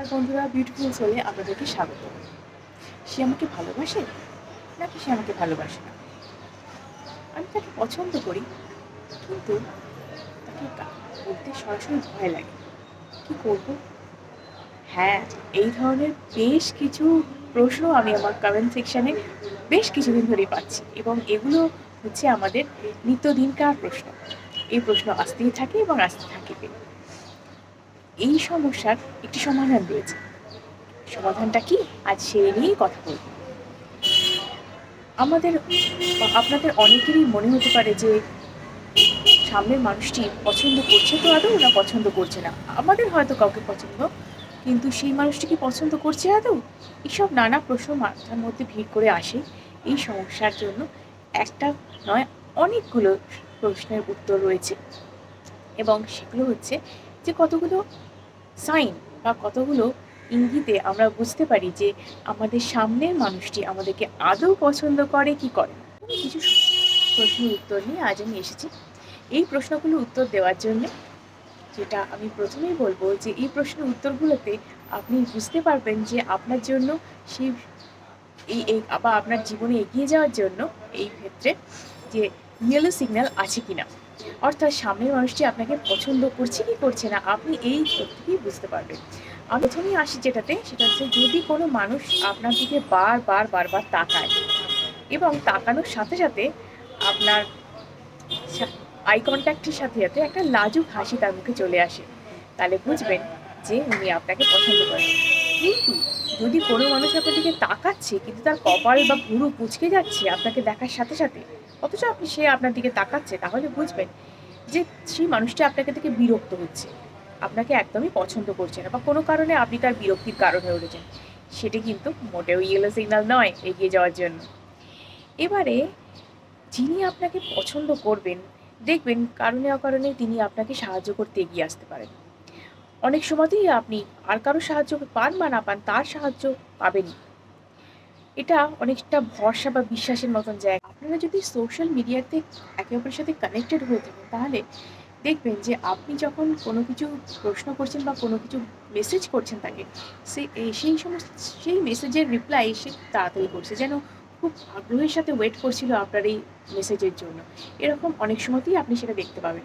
নমস্কার বন্ধুরা বিউটিফুল সোলে আপনাদেরকে স্বাগত। সে আমাকে ভালোবাসে নাকি সে আমাকে ভালোবাসে না? আমি তাকে পছন্দ করি, কিন্তু তাকে বলতে সরাসরি ভয় লাগে। কি করব? হ্যাঁ এই ধরনের বেশ কিছু প্রশ্ন আমি আমার কমেন্ট সেকশানে বেশ কিছুদিন ধরেই পাচ্ছি এবং এগুলো হচ্ছে আমাদের নিত্যদিনকার প্রশ্ন। এই প্রশ্ন আসতেই থাকে এবং আসতে থাকবে এই সমস্যার একটি সমাধান রয়েছে। সমাধানটা কি? আজ সেই নিয়েই কথা বলব। আমাদের, আপনাদের অনেকেরই মনে হতে পারে যে, সামনের মানুষটি পছন্দ করছে তো আদৌ না পছন্দ করছে না? আমাদের হয়তো কাউকে পছন্দ, কিন্তু সেই মানুষটি কি পছন্দ করছে আদৌ? এইসব নানা প্রশ্ন মাথার মধ্যে ভিড় করে আসে। এই সমস্যার জন্য একটা নয়, অনেকগুলো প্রশ্নের উত্তর রয়েছে। এবং সেগুলো হচ্ছে যে, কতগুলো সাইন বা কতগুলো ইঙ্গিতে আমরা বুঝতে পারি যে আমাদের সামনের মানুষটি আমাদেরকে আদৌ পছন্দ করে, কি করে? কিছু প্রশ্নের উত্তর নিয়ে আজ আমি এসেছি। এই প্রশ্নগুলো উত্তর দেওয়ার জন্য যেটা আমি প্রথমেই বলব যে এই প্রশ্নের উত্তরগুলোতে আপনি বুঝতে পারবেন যে আপনার জন্য সেই এই বা আপনার জীবনে এগিয়ে যাওয়ার জন্য এই ক্ষেত্রে যে ইয়েলো সিগন্যাল আছে কিনা। অর্থাৎ সামনের মানুষটি আপনাকে পছন্দ করছে কি করছে না, আপনি এই থেকেই বুঝতে পারবেন। আমি প্রথমেই আসি যেটাতে, সেটা হচ্ছে যদি কোনো মানুষ আপনার দিকে বারবার বারবার তাকায় এবং তাকানোর সাথে সাথে আপনার আই কন্ট্যাক্টের সাথে সাথে একটা লাজুক হাসি তার মুখে চলে আসে, তাহলে বুঝবেন যে উনি আপনাকে পছন্দ করেন। কিন্তু যদি কোনো মানুষ আপনার দিকে তাকাচ্ছে, কিন্তু তার কপাল বা ভুরু কুচকে যাচ্ছে আপনাকে দেখার সাথে সাথে, অথচ আপনি সে আপনার দিকে তাকাচ্ছে, তাহলে বুঝবেন যে সেই মানুষটি আপনাকে থেকে বিরক্ত হচ্ছে। আপনাকে একদমই পছন্দ করছে না বা কোনো কারণে আপনি তার বিরক্তির কারণ হয়ে উঠেছেন। সেটি কিন্তু মোটেও ইয়েলো সিগনাল নয় এগিয়ে যাওয়ার জন্য। এবারে যিনি আপনাকে পছন্দ করবেন, দেখবেন কারণে অকারণে তিনি আপনাকে সাহায্য করতে এগিয়ে আসতে পারেন। অনেক সময়তেই আপনি আর কারও সাহায্য পান বা না পান, তার সাহায্য পাবেনই। এটা অনেকটা ভরসা বা বিশ্বাসের মতন জায়গা। আপনারা যদি সোশ্যাল মিডিয়াতে একে অপরের সাথে কানেক্টেড হয়ে থাকেন, তাহলে দেখবেন যে আপনি যখন কোনো কিছু প্রশ্ন করছেন বা কোনো কিছু মেসেজ করছেন তাকে, সে সেই সমস্ত, সেই মেসেজের রিপ্লাই সে তাড়াতাড়ি করছে। যেন খুব আগ্রহের সাথে ওয়েট করছিল আপনার এই মেসেজের জন্য। এরকম অনেক সময়তেই আপনি সেটা দেখতে পাবেন।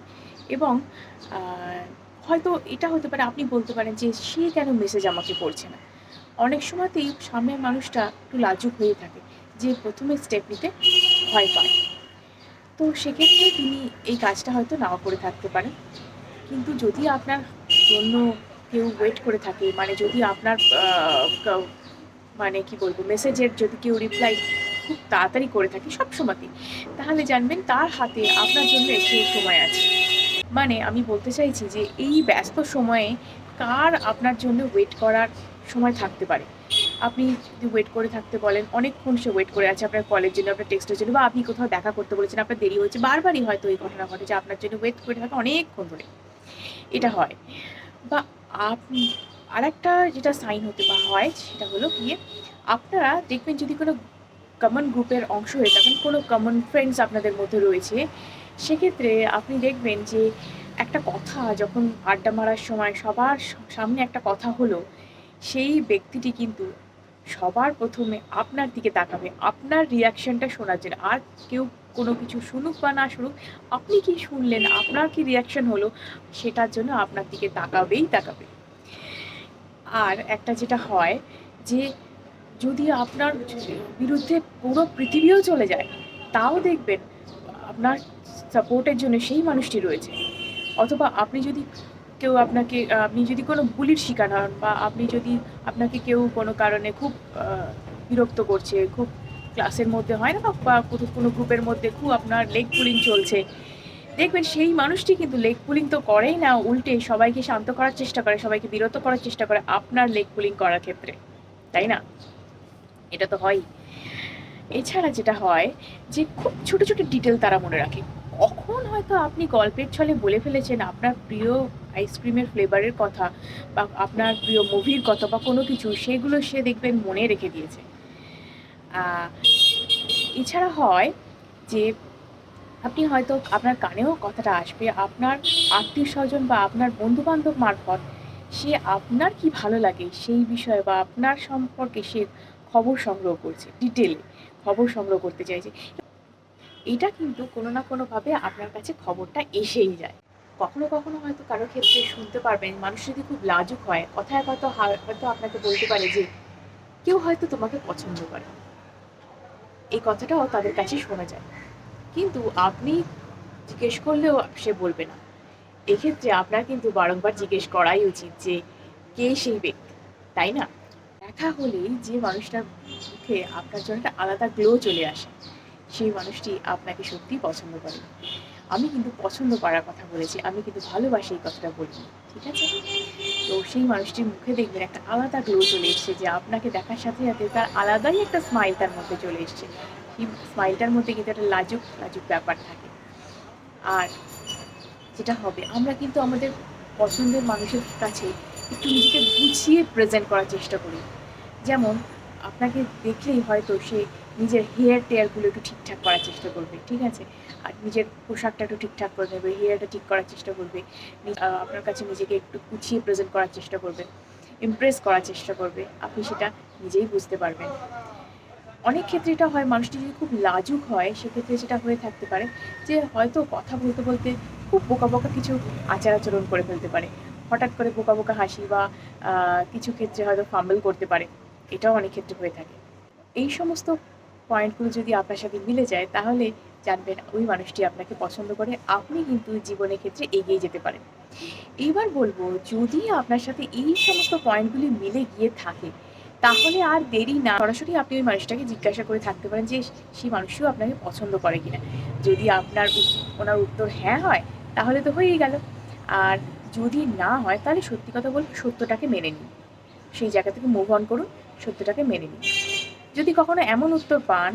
এবং হয়তো এটা হতে পারে, আপনি বলতে পারেন যে সে কেন মেসেজ আমাকে করছে না। অনেক সময়তেই সামনের মানুষটা একটু লাজুক হয়ে থাকে, যে প্রথমে স্টেপ নিতে ভয় পায়। তো সেক্ষেত্রে তিনি এই কাজটা হয়তো নাও করে থাকতে পারেন। কিন্তু যদি আপনার জন্য কেউ ওয়েট করে থাকে মানে যদি আপনার মানে কি বলব মেসেজের যদি কেউ রিপ্লাই খুব তাড়াতাড়ি করে থাকে সব সময়তেই তাহলে জানবেন তার হাতে আপনার জন্য একটু সময় আছে। মানে আমি বলতে চাইছি যে এই ব্যস্ত সময়ে কার আপনার জন্য ওয়েট করার সময় থাকতে পারে? আপনি যদি ওয়েট করে থাকতে বলেন, অনেকক্ষণ সে ওয়েট করে আছে আপনার কলের জন্য, আপনার টেক্সটের জন্য বা আপনি কোথাও দেখা করতে বলেছেন, আপনার দেরি হয়েছে, বারবারই হয়তো এই ঘটনা ঘটে যে আপনার জন্য ওয়েট করে থাকে অনেকক্ষণ ধরে। এটা হয়। বা আপনি আরেকটা যেটা সাইন হতে বা হয় সেটা হলো গিয়ে আপনারা দেখবেন যদি কোনো কমন গ্রুপের অংশ হয়ে থাকেন, কোনো কমন ফ্রেন্ডস আপনাদের মধ্যে রয়েছে সেক্ষেত্রে আপনি দেখবেন যে একটা কথা যখন আড্ডা মারার সময় সবার সামনে একটা কথা হলো, সেই ব্যক্তিটি কিন্তু সবার প্রথমে আপনার দিকে তাকাবে। আপনার রিয়াকশনটা শোনার জন্য। আর কেউ কোনো কিছু শুনুক বা না শুনুক, আপনি কি শুনলেন? আপনার কি রিয়াকশন হলো? সেটার জন্য আপনার দিকে তাকাবেই তাকাবে। আর একটা যেটা হয় যে, যদি আপনার বিরুদ্ধে পুরো পৃথিবীও চলে যায়, তাও দেখবেন আপনার সাপোর্টের জন্য সেই মানুষটি রয়েছে। অথবা আপনি যদি কেউ আপনাকে, আপনি যদি কোনো বুলির শিকার হন বা আপনি যদি আপনাকে কেউ কোনো কারণে খুব বিরক্ত করছে, খুব ক্লাসের মধ্যে হয় না বা- কোনো- গ্রুপের মধ্যে খুব আপনার লেগ পুলিং চলছে, দেখবেন সেই মানুষটি কিন্তু লেগ পুলিং তো করেই না, উল্টে সবাইকে শান্ত করার চেষ্টা করে, সবাইকে বিরত করার চেষ্টা করে আপনার লেগ পুলিং করার ক্ষেত্রে। তাই না? এটা তো হয়ই। এছাড়া যেটা হয় যে খুব ছোট ছোট ডিটেল তারা মনে রাখে। কখন হয়তো আপনি গল্পের ছলে বলে ফেলেছেন আপনার প্রিয় আইসক্রিমের ফ্লেভারের কথা বা আপনার প্রিয় মুভির কথা বা কোনো কিছু, সেগুলো সে দেখবেন মনে রেখে দিয়েছে। এছাড়া হয় যে আপনি হয়তো আপনার কানেও কথাটা আসবে, আপনার আত্মীয় স্বজন বা আপনার বন্ধু বান্ধব মারফত সে আপনার কি ভালো লাগে সেই বিষয়ে বা আপনার সম্পর্কে সে খবর সংগ্রহ করছে ডিটেলে খবর সংগ্রহ করতে চাইছে। এটা কিন্তু কোনো না কোনোভাবে আপনার কাছে খবরটা এসেই যায়। কখনো কখনো হয়তো কারও ক্ষেত্রে শুনতে পারবেন, মানুষ যদি খুব লাজুক হয়, কথায় কথা হয়তো আপনাকে বলতে পারে যে, কেউ হয়তো তোমাকে পছন্দ করে। এই কথাটাও তাদের কাছে শোনা যায়। কিন্তু আপনি জিজ্ঞেস করলেও সে বলবে না। এক্ষেত্রে আপনার কিন্তু বারংবার জিজ্ঞেস করাই উচিত যে, কে সেই ব্যক্তি? তাই না? দেখা হলেই যে মানুষটার মুখে আপনার জন্য একটা আলাদা গ্লো চলে আসে। সেই মানুষটি আপনাকে সত্যিই পছন্দ করে। আমি কিন্তু পছন্দ করার কথা বলেছি, আমি কিন্তু ভালোবাসি এই কথাটা বলি ঠিক আছে? তো সেই মানুষটির মুখে দেখবেন একটা আলাদা গ্লো চলে এসছে যে আপনাকে দেখার সাথে সাথে তার আলাদাই একটা স্মাইল তার মধ্যে চলে এসছে। এই স্মাইলটার মধ্যে কিন্তু একটা লাজুক লাজুক ব্যাপার থাকে। আর যেটা হবে, আমরা কিন্তু আমাদের পছন্দের মানুষের কাছে একটু নিজেকে গুছিয়ে প্রেজেন্ট করার চেষ্টা করি। যেমন, আপনাকে দেখলেই হয়তো সে নিজের হেয়ার টেয়ারগুলো একটু ঠিকঠাক করার চেষ্টা করবে, ঠিক আছে? আর নিজের পোশাকটা একটু ঠিকঠাক করে নেবে হেয়ারটা ঠিক করার চেষ্টা করবে আপনার কাছে নিজেকে একটু গুছিয়ে প্রেজেন্ট করার চেষ্টা করবে ইমপ্রেস করার চেষ্টা করবে, আপনি সেটা নিজেই বুঝতে পারবেন। অনেক ক্ষেত্রে এটা হয়, মানুষটি যদি খুব লাজুক হয়, সেক্ষেত্রে সেটা হয়ে থাকতে পারে যে হয়তো কথা বলতে বলতে খুব বোকা বোকা কিছু আচার আচরণ করে ফেলতে পারে। হঠাৎ করে বোকা বোকা হাসি বা কিছু ক্ষেত্রে হয়তো ফাম্বল করতে পারে, এটাও অনেক ক্ষেত্রে হয়ে থাকে। এই সমস্ত পয়েন্টগুলো যদি আপনার সাথে মিলে যায়, তাহলে জানবেন ওই মানুষটি আপনাকে পছন্দ করে। আপনি কিন্তু জীবনের ক্ষেত্রে এগিয়ে যেতে পারেন। এইবার বলব, যদি আপনার সাথে এই সমস্ত পয়েন্টগুলি মিলে গিয়ে থাকে, তাহলে আর দেরি না, সরাসরি আপনি ওই মানুষটাকে জিজ্ঞাসা করে থাকতে পারেন যে সেই মানুষটিও আপনাকে পছন্দ করে কিনা। যদি আপনার ওনার উত্তর হ্যাঁ হয়, তাহলে তো হয়েই গেল। আর যদি না হয়, তাহলে সত্যি কথা বলুন সত্যটাকে মেনে নিন। সেই জায়গা থেকে মুভ অন করুন, সত্যটাকে মেনে নিন। যদি কখনো এমন উত্তর পান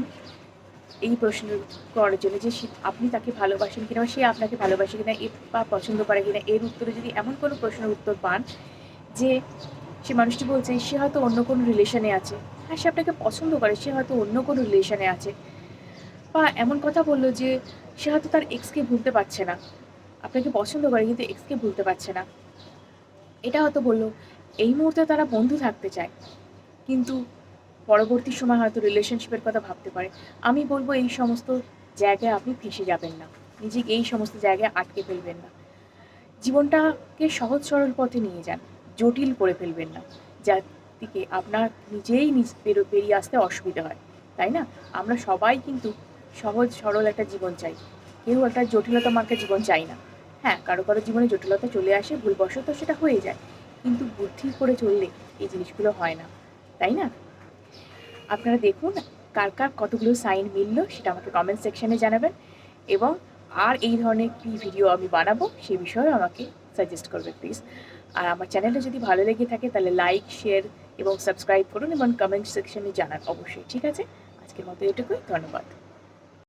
এই প্রশ্ন করার জন্য যে আপনি তাকে ভালোবাসেন কিনা সে আপনাকে ভালোবাসে কিনা, এ বা পছন্দ করে কিনা, এর উত্তরে যদি এমন কোনো প্রশ্নের উত্তর পান যে সে মানুষটি বলছে, সে হয়তো অন্য কোনো রিলেশনে আছে। হ্যাঁ সে আপনাকে পছন্দ করে, সে হয়তো অন্য কোনো রিলেশনে আছে। বা এমন কথা বলল যে সে হয়তো তার এক্সকে ভুলতে পারছে না। আপনাকে পছন্দ করে, কিন্তু এক্সকে ভুলতে পারছে না। এটা হয়তো বলল, এই মুহূর্তে তারা বন্ধু থাকতে চায়। কিন্তু পরবর্তী সময় হয়তো রিলেশনশিপের কথা ভাবতে পারে। আমি বলব এই সমস্ত জায়গায় আপনি ফেসে যাবেন না। নিজেকে এই সমস্ত জায়গায় আটকে ফেলবেন না। জীবনটাকে সহজ সরল পথে নিয়ে যান। জটিল করে ফেলবেন না। যার দিকে আপনার নিজেই নিজ বেরো- বেরিয়ে আসতে অসুবিধা হয়। তাই না? আমরা সবাই কিন্তু সহজ, সরল একটা জীবন চাই। কেউ একটা জটিলতা মার্কা জীবন চাই না। হ্যাঁ কারও কারও জীবনে জটিলতা চলে আসে, ভুলবশত সেটা হয়ে যায়। কিন্তু বুদ্ধি করে চললে এই জিনিসগুলো হয় না। তাই না? আপনারা দেখুন কার কার কতগুলো সাইন মিললো, সেটা আমাকে কমেন্ট সেকশানে জানাবেন। এবং আর এই ধরনের কী ভিডিও আমি বানাবো সেই বিষয়েও আমাকে সাজেস্ট করবে প্লিজ আর আমার চ্যানেলটা যদি ভালো লেগে থাকে, তাহলে লাইক শেয়ার এবং সাবস্ক্রাইব করুন এবং কমেন্ট সেকশানে জানান অবশ্যই, ঠিক আছে? আজকের মতো এটুকুই, ধন্যবাদ।